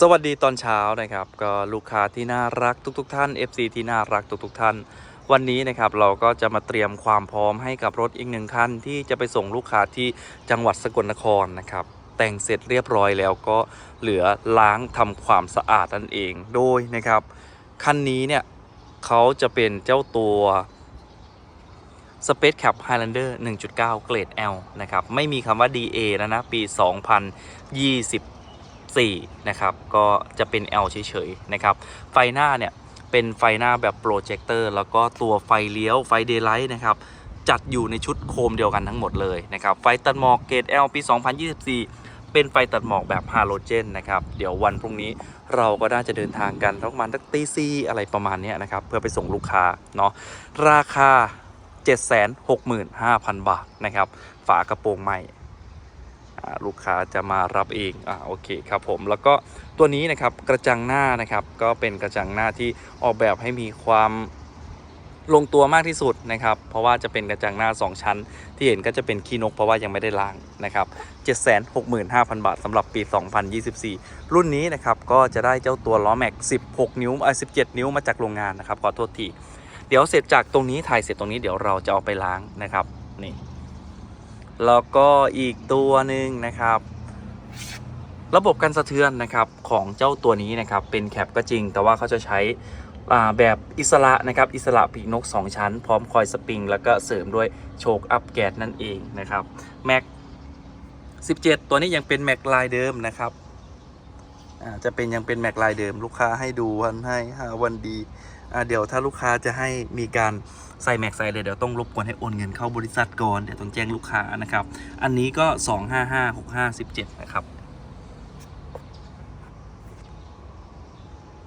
สวัสดีตอนเช้านะครับ ก็ลูกค้าที่น่ารักทุกๆทท่าน FC ที่น่ารักทุก ๆ ท่าน วันนี้นะครับเราก็จะมาเตรียมความพร้อมให้กับรถอีกหนึ่งคันที่จะไปส่งลูกค้าที่จังหวัดสกลนครนะครับแต่งเสร็จเรียบร้อยแล้วก็เหลือล้างทำความสะอาดนั่นเองโดยนะครับคันนี้เนี่ยเขาจะเป็นเจ้าตัว Space Cap Highlander 1.9 เกรด L นะครับไม่มีคำว่า DA แล้วนะปี 2020 4 นะครับ ก็จะเป็น L เฉยๆนะครับ ไฟหน้าเนี่ยเป็นไฟหน้าแบบโปรเจคเตอร์แล้วก็ตัวไฟเลี้ยวไฟเดย์ไลท์นะครับ จัดอยู่ในชุดโคมเดียวกันทั้งหมดเลยนะครับ ไฟตัดหมอกเกรด L ปี 2024 เป็นไฟตัดหมอกแบบฮาโลเจนนะครับ เดี๋ยววันพรุ่งนี้เราก็น่าจะเดินทางกันประมาณสักตีซีอะไรประมาณนี้นะครับ เพื่อไปส่งลูกค้าเนาะราคา 765,000 บาทนะครับ ฝากระโปรงใหม่ ลูกค้าจะมารับเองอ่าโอเคครับผมแล้วก็ตัวนี้นะครับกระจังหน้านะครับก็เป็นกระจังหน้าที่ออกแบบให้มีความลงตัวมากที่สุดนะครับ เพราะว่าจะเป็นกระจังหน้า 2 ชั้น ที่เห็นก็จะเป็นคีย์นกเพราะว่ายังไม่ได้ล้างนะครับ 765,000 บาทสำหรับปี 2024 รุ่นนี้นะครับ ก็จะได้เจ้าตัวล้อแม็ก 16 นิ้วเอ่อ17 นิ้วมาจากโรงงานนะครับ ขอโทษที เดี๋ยวเสร็จจากตรงนี้ถ่ายเสร็จตรงนี้เดี๋ยวเราจะเอาไปล้างนะครับ นี่ แล้วก็อีกตัวหนึ่งนะครับ ระบบการสะเทือนนะครับของเจ้าตัวนี้นะครับเป็นแคปก็จริง แต่ว่าเขาจะใช้แบบอิสระนะครับอิสระปีกนก 2 ชั้น พร้อมคอยสปริง แล้วก็เสริมด้วยโชคอัพแกนนั่นเองนะครับแม็ก17 ตัวนี้ยังเป็นแม็กลายเดิมนะครับจะเป็นยังเป็นแม็กลายเดิมลูกค้าให้ดูวันให้วันดีเดี๋ยวถ้าลูกค้าจะให้มีการ ใส่แม็กใส่เลยเดี๋ยวต้องรบกวนให้โอนเงินเข้าบริษัทก่อนเดี๋ยวต้องแจ้งลูกค้านะครับ อันนี้ก็ 255 65 17นะครับ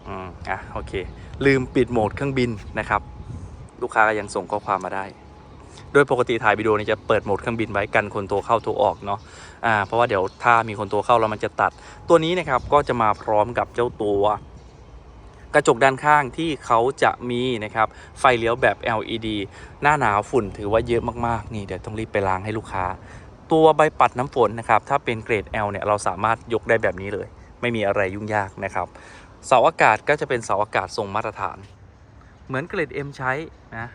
อืมอะโอเค ลืมปิดโหมดเครื่องบินนะครับ ลูกค้าก็ยังส่งข้อความมาได้ โดยปกติถ่ายวิดีโอนี้จะเปิดโหมดเครื่องบินไว้กันคนโทรเข้าโทรออกเนาะอ่าเพราะว่าเดี๋ยวถ้ามีคนโทรเข้าแล้วมันจะตัด ตัวนี้นะครับก็จะมาพร้อมกับเจ้าตัว กระจกด้านข้างที่เขาจะมีนะครับไฟเลี้ยวแบบ LED หน้าหนาวฝุ่นถือว่าเยอะมากๆนี่เดี๋ยวต้องรีบไปล้างให้ลูกค้า ตัวใบปัดน้ำฝนนะครับถ้าเป็นเกรด L เนี่ยเราสามารถยกได้แบบนี้เลย ไม่มีอะไรยุ่งยากนะครับเสาอากาศก็จะเป็นเสาอากาศทรงมาตรฐาน เหมือนเกรด M ใช้นะ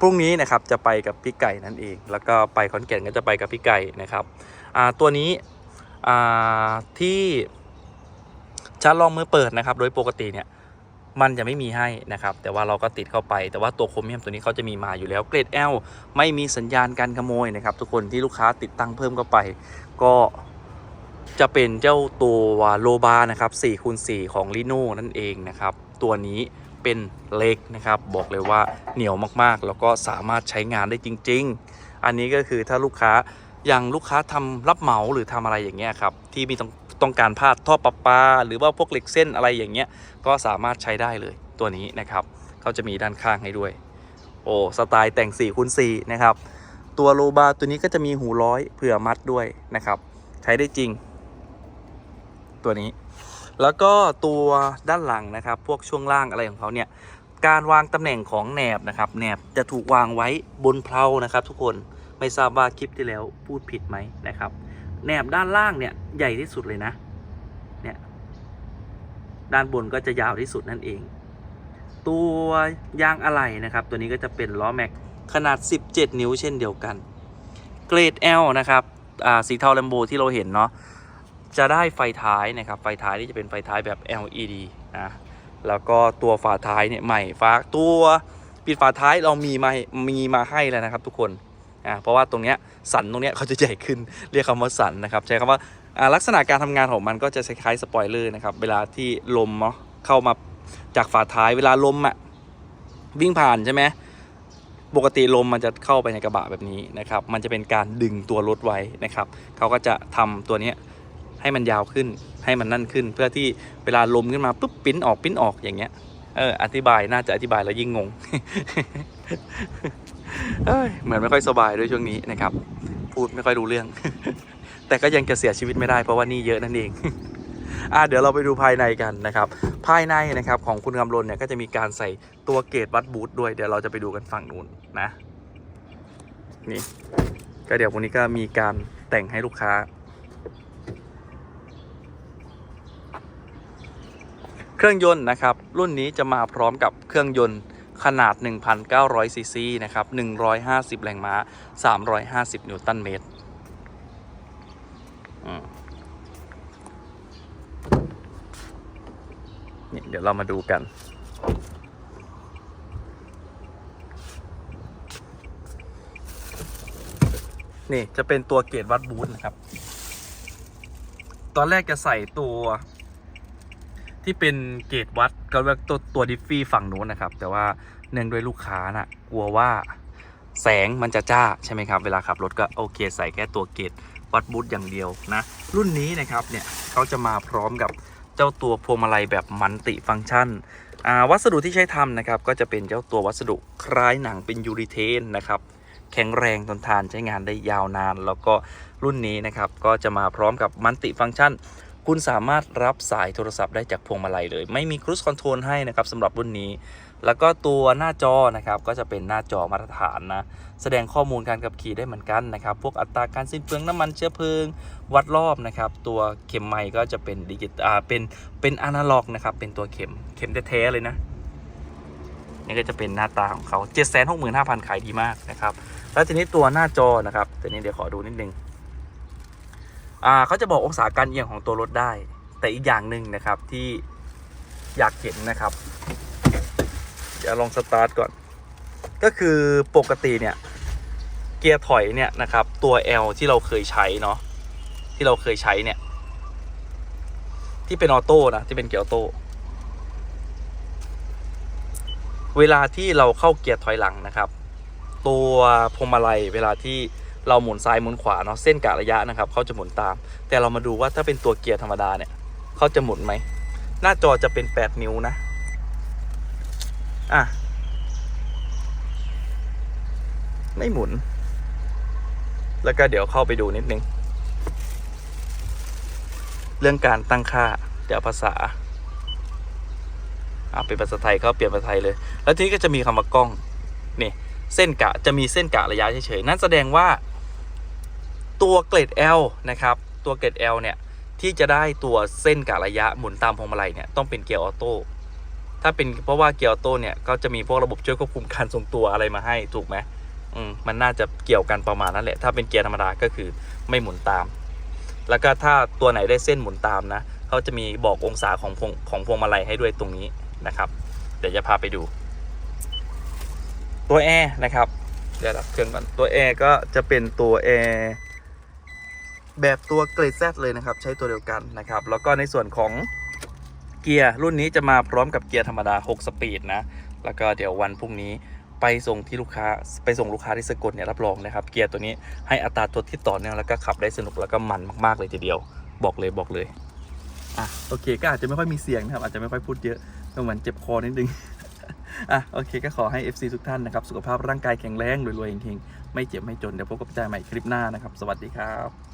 พรุ่งนี้นะครับจะไปกับพี่ไก่นั่นเอง แล้วก็ไปขอนแก่นก็จะไปกับพี่ไก่นะครับตัวนี้ที่ ชาร์จรองมือเปิดนะครับ โดยปกติเนี่ยมันจะไม่มีให้นะครับ แต่ว่าเราก็ติดเข้าไป แต่ว่าตัวโครเมียมตัวนี้เขาจะมีมาอยู่แล้ว เกรด L ไม่มีสัญญาณการขโมยนะครับ ทุกคนที่ลูกค้าติดตั้งเพิ่มเข้าไป ก็จะเป็นเจ้าตัวโลบานะครับ4คูณ4ของ l ีโน่นั่นเองนะครับ ตัวนี้เป็นเล็กนะครับ บอกเลยว่าเหนียวมากๆ แล้วก็สามารถใช้งานได้จริง ๆ อันนี้ก็คือถ้าลูกค้าอย่างลูกค้าทำรับเหมาหรือทำอะไรอย่างเงี้ยครับที่มีต้อง ต้องการพาดท่อประปา หรือว่าพวกเหล็กเส้นอะไรอย่างเงี้ยก็สามารถใช้ได้เลยตัวนี้นะครับเขาจะมีด้านข้างให้ด้วย โอ้สไตล์แต่ง4คูณ4นะครับตัวโลบาตัวนี้ก็จะมีหูร้อยเผื่อมัดด้วยนะครับ ใช้ได้จริง ตัวนี้ แล้วก็ตัวด้านหลังนะครับ พวกช่วงล่างอะไรของเขาเนี่ยการวางตำแหน่งของแหนบนะครับแหนบจะถูกวางไว้บนเพลานะครับ ทุกคนไม่ทราบว่าคลิปที่แล้วพูดผิดไหมนะครับ แหนบด้านล่างเนี่ยใหญ่ที่สุดเลยนะเนี่ยด้านบนก็จะยาวที่สุดนั่นเอง ตัวยางอะไหล่นะครับ ตัวนี้ก็จะเป็นล้อแม็กขนาด 17 นิ้วเช่นเดียวกัน เกรด L นะครับอ่าสีเทาแลมโบที่เราเห็นเนาะจะได้ไฟท้ายนะครับ ไฟท้ายนี่จะเป็นไฟท้ายแบบ LED นะ แล้วก็ตัวฝาท้ายเนี่ยใหม่ฟ้าตัวปิดฝาท้ายเรามีมา มีมาให้แล้วนะครับทุกคน อ่าเพราะว่าตรงเนี้ยสันตรงเนี้ยเขาจะใหญ่ขึ้นเรียกคำว่าสันนะครับใช้คำว่าอ่าลักษณะการทำงานของมันก็จะคล้ายๆสปอยเลอร์นะครับเวลาที่ลมเนาะเข้ามาจากฝาท้ายเวลาลมอะ่ะวิ่งผ่านใช่ไหมปกติลมมันจะเข้าไปในกระบะแบบนี้นะครับ มันจะเป็นการดึงตัวรถไว้นะครับ เขาก็จะทำตัวเนี้ยให้มันยาวขึ้น ให้มันนั่นขึ้น เพื่อที่เวลาลมขึ้นมาปุ๊บปิ้นออกปิ้นออกอย่างเงี้ย เออ อธิบายน่าจะอธิบายแล้วยิ่งงง เหมือนไม่ค่อยสบายด้วยช่วงนี้นะครับ พูดไม่ค่อยรู้เรื่อง แต่ก็ยังจะเสียชีวิตไม่ได้เพราะว่านี่เยอะนั่นเองอ่าเดี๋ยวเราไปดูภายในกันนะครับ ภายในนะครับของคุณกำลนเนี่ยก็จะมีการใส่ตัวเกตวัดบูทด้วย เดี๋ยวเราจะไปดูกันฝั่งนู้นนะ นี่ ก็เดี๋ยววันนี้ก็มีการแต่งให้ลูกค้า เครื่องยนต์นะครับ รุ่นนี้จะมาพร้อมกับเครื่องยนต์ ขนาด 1,900 ซีซีนะครับ 150 แรงม้า 350 นิวตันเมตรนี่เดี๋ยวเรามาดูกัน นี่จะเป็นตัวเกรดวัดบูทนะครับ ตอนแรกจะใส่ตัว ที่เป็นเกรดวัดก็เรียกตัวตัวดิฟฟี่ฝั่งนู้นนะครับ แต่ว่าเนื่องด้วยลูกค้าน่ะกลัวว่าแสงมันจะจ้าใช่ไหมครับ เวลาขับรถก็โอเคใส่แค่ตัวเกรดวัดบูทอย่างเดียวนะ รุ่นนี้นะครับเนี่ยเขาจะมาพร้อมกับเจ้าตัวพวงมาลัยแบบมันติฟังก์ชันอ่าวัสดุที่ใช้ทำนะครับ ก็จะเป็นเจ้าตัววัสดุคล้ายหนังเป็นยูริเทนนะครับแข็งแรงทนทานใช้งานได้ยาวนาน แล้วก็รุ่นนี้นะครับก็จะมาพร้อมกับมันติฟังก์ชัน คุณสามารถรับสายโทรศัพท์ได้จากพวงมาลัยเลย ไม่มีครู i คอนโทรลให้นะครับสำหรับรุ่นนี้ แล้วก็ตัวหน้าจอนะครับก็จะเป็นหน้าจอมาตรฐานนะ แสดงข้อมูลการขับขี่ได้เหมือนกันนะครับ พวกอัตราการสิ้นเปลืองน้ำมันเชื้อเพลิง วัดรอบนะครับ ตัวเข็มไมค์ก็จะเป็นดิจิตอ่าเป็นเป็นอนาล็อกนะครับ เป็นตัวเข็มเข็มแท้ๆเลยนะนี่ก็จะเป็นหน้าตาของเขา765,000ขายดีมากนะครับ แล้วทีนี้ตัวหน้าจอนะครับ ตัวนี้เดี๋ยวขอดูนิดนึง เขาจะบอกองศาการเอียงของตัวรถได้ แต่อีกอย่างหนึ่งนะครับที่อยากเห็นนะครับเดี๋ยวลองสตาร์ทก่อน ก็คือปกติเนี่ยเกียร์ถอยเนี่ยนะครับตัว L ที่เราเคยใช้เนาะที่เราเคยใช้เนี่ยที่เป็นออโต้นะที่เป็นเกียร์ออโต้เวลาที่เราเข้าเกียร์ถอยหลังนะครับ ตัวพวงมาลัยเวลาที่ เราหมุนซ้ายหมุนขวาเนาะเส้นกะระยะนะครับเขาจะหมุนตาม แต่เรามาดูว่าถ้าเป็นตัวเกียร์ธรรมดาเนี่ยเขาจะหมุนไหมหน้าจอจะเป็น 8 นิ้วนะอะไม่หมุน แล้วก็เดี๋ยวเข้าไปดูนิดนึง เรื่องการตั้งค่า เดี๋ยวภาษาอ่าเป็นภาษาไทยเขาเปลี่ยนภาษาไทยเลย แล้วทีนี้ก็จะมีคำว่ากล้อง นี่ เส้นกะจะมีเส้นกะระยะเฉยๆ นั่นแสดงว่า ตัวเกรด L นะครับ ตัวเกรด L เนี่ย ที่จะได้ตัวเส้นกะระยะหมุนตามพวงมาลัยเนี่ยต้องเป็นเกียร์ออโต้ถ้าเป็นเพราะว่าเกียร์ออโต้เนี่ยก็จะมีพวกระบบช่วยควบคุมการทรงตัวอะไรมาให้ถูกไหมอืมมันน่าจะเกี่ยวกันประมาณนั้นแหละ ถ้าเป็นเกียร์ธรรมดาก็คือไม่หมุนตาม แล้วก็ถ้าตัวไหนได้เส้นหมุนตามนะเขาจะมีบอกองศาของพวงของพวงมาลัยให้ด้วยตรงนี้นะครับ เดี๋ยวจะพาไปดู ตัวแอร์นะครับเดี๋ยวดับเครื่องก่อนตัวแอร์ก็จะเป็นตัวแอร์ แบบตัวเกรดแซเลยนะครับ ใช้ตัวเดียวกันนะครับ แล้วก็ในส่วนของเกียร์รุ่นนี้จะมาพร้อมกับเกียร์ธรรมดา 6 สปีดนะ แล้วก็เดี๋ยววันพรุ่งนี้ไปส่งที่ลูกค้าไปส่งลูกค้าที่สกลเนี่ยรับรองนะครับ เกียร์ตัวนี้ให้อัตราตัวที่ต่อเนื่องแล้วก็ขับได้สนุกแล้วก็มันมากๆเลยทีเดียว บอกเลยบอกเลยอะโอเคก็อาจจะไม่ค่อยมีเสียงนะครับอาจจะไม่ค่อยพูดเยอะก็เหมือนเจ็บคอนิดนึงอะโอเคก็ขอให้ FC ทุกท่านนะครับ สุขภาพร่างกายแข็งแรงรวยๆเฮงๆไม่เจ็บไม่จนเดี๋ยวพบกับอาจใหม่คลิปหน้านะครับ สวัสดีครับ